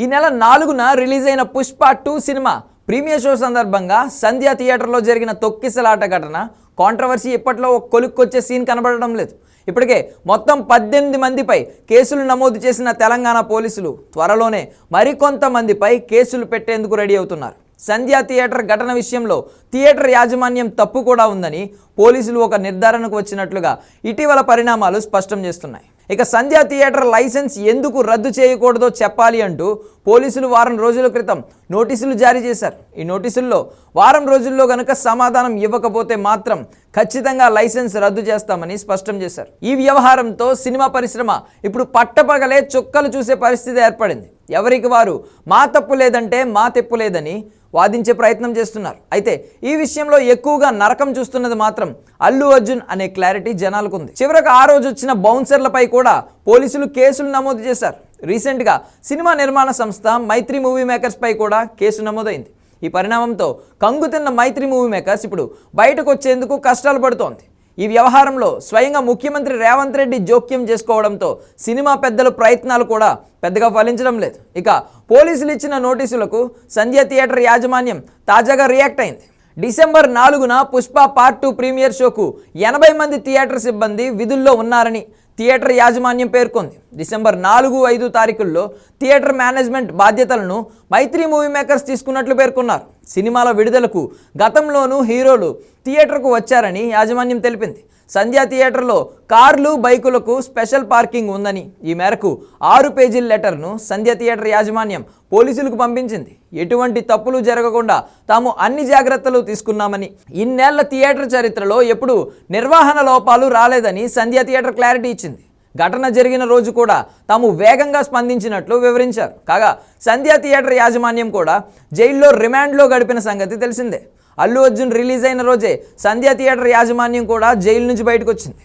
ఈ నెల నాలుగున రిలీజ్ అయిన Pushpa two cinema premiere show సందర్భంగా సంధ్యా థియేటర్లో జరిగిన తొక్కిసలాట ఘటన. కాంట్రవర్సీ ఇప్పట్లో ఒక కొలుక్కొచ్చే సీన్ కనబడడం లేదు. ఇప్పటికే మొత్తం పద్దెనిమిది మందిపై కేసులు నమోదు చేసిన తెలంగాణ పోలీసులు త్వరలోనే మరికొంతమందిపై కేసులు పెట్టేందుకు రెడీ అవుతున్నారు. సంధ్యా థియేటర్ ఘటన విషయంలో థియేటర్ యాజమాన్యం తప్పు కూడా ఉందని పోలీసులు ఒక నిర్ధారణకు వచ్చినట్లుగా ఇటీవల పరిణామాలు స్పష్టం చేస్తున్నాయి. ఇక సంధ్యా థియేటర్ లైసెన్స్ ఎందుకు రద్దు చేయకూడదో చెప్పాలి అంటూ పోలీసులు వారం రోజుల క్రితం నోటీసులు జారీ చేశారు. ఈ నోటీసుల్లో వారం రోజుల్లో కనుక సమాధానం ఇవ్వకపోతే మాత్రం ఖచ్చితంగా లైసెన్స్ రద్దు చేస్తామని స్పష్టం చేశారు. ఈ వ్యవహారంతో సినిమా పరిశ్రమ ఇప్పుడు పట్టపగలే చుక్కలు చూసే పరిస్థితి ఏర్పడింది. ఎవరికి వారు మా తప్పు లేదంటే మా తెప్పు లేదని వాదించే ప్రయత్నం చేస్తున్నారు. అయితే ఈ విషయంలో ఎక్కువగా నరకం చూస్తున్నది మాత్రం అల్లు అర్జున్ అనే క్లారిటీ జనాలకు ఉంది చివరకు ఆ రోజు వచ్చిన బౌన్సర్లపై కూడా పోలీసులు కేసులు నమోదు చేశారు. రీసెంట్గా సినిమా నిర్మాణ సంస్థ మైత్రి మూవీ మేకర్స్ పై కూడా కేసు నమోదైంది. ఈ పరిణామంతో కంగుతిన్న మైత్రి మూవీ మేకర్స్ ఇప్పుడు బయటకు వచ్చేందుకు కష్టాలు పడుతోంది. ఈ వ్యవహారంలో స్వయంగా ముఖ్యమంత్రి రేవంత్ రెడ్డి జోక్యం చేసుకోవడంతో సినిమా పెద్దల ప్రయత్నాలు కూడా పెద్దగా ఫలించడం లేదు. ఇక పోలీసులు ఇచ్చిన నోటీసులకు సంధ్య థియేటర్ యాజమాన్యం తాజాగా రియాక్ట్ అయింది. డిసెంబర్ నాలుగున పుష్ప పార్ట్ టూ ప్రీమియర్ షోకు ఎనభై మంది థియేటర్ సిబ్బంది విధుల్లో ఉన్నారని థియేటర్ యాజమాన్యం పేర్కొంది. డిసెంబర్ నాలుగు ఐదు తారీఖుల్లో థియేటర్ మేనేజ్మెంట్ బాధ్యతలను మైత్రి మూవీ మేకర్స్ తీసుకున్నట్లు పేర్కొన్నారు. సినిమాల విడుదలకు గతంలోనూ హీరోలు థియేటర్కు వచ్చారని యాజమాన్యం తెలిపింది. సంధ్యా థియేటర్లో కార్లు బైకులకు స్పెషల్ పార్కింగ్ ఉందని ఈ మేరకు ఆరు పేజీల లెటర్ను సంధ్యా థియేటర్ యాజమాన్యం పోలీసులకు పంపించింది. ఎటువంటి తప్పులు జరగకుండా తాము అన్ని జాగ్రత్తలు తీసుకున్నామని. ఇన్నేళ్ళ థియేటర్ చరిత్రలో ఎప్పుడు నిర్వహణ లోపాలు రాలేదని సంధ్యా థియేటర్ క్లారిటీ ఇచ్చింది. ఘటన జరిగిన రోజు కూడా తాము వేగంగా స్పందించినట్లు వివరించారు. కాగా సంధ్యా థియేటర్ యాజమాన్యం కూడా జైల్లో రిమాండ్లో గడిపిన సంగతి తెలిసిందే. అల్లు అర్జున్ రిలీజ్ అయిన రోజే సంధ్యా థియేటర్ యాజమాన్యం కూడా జైలు నుంచి బయటకు వచ్చింది.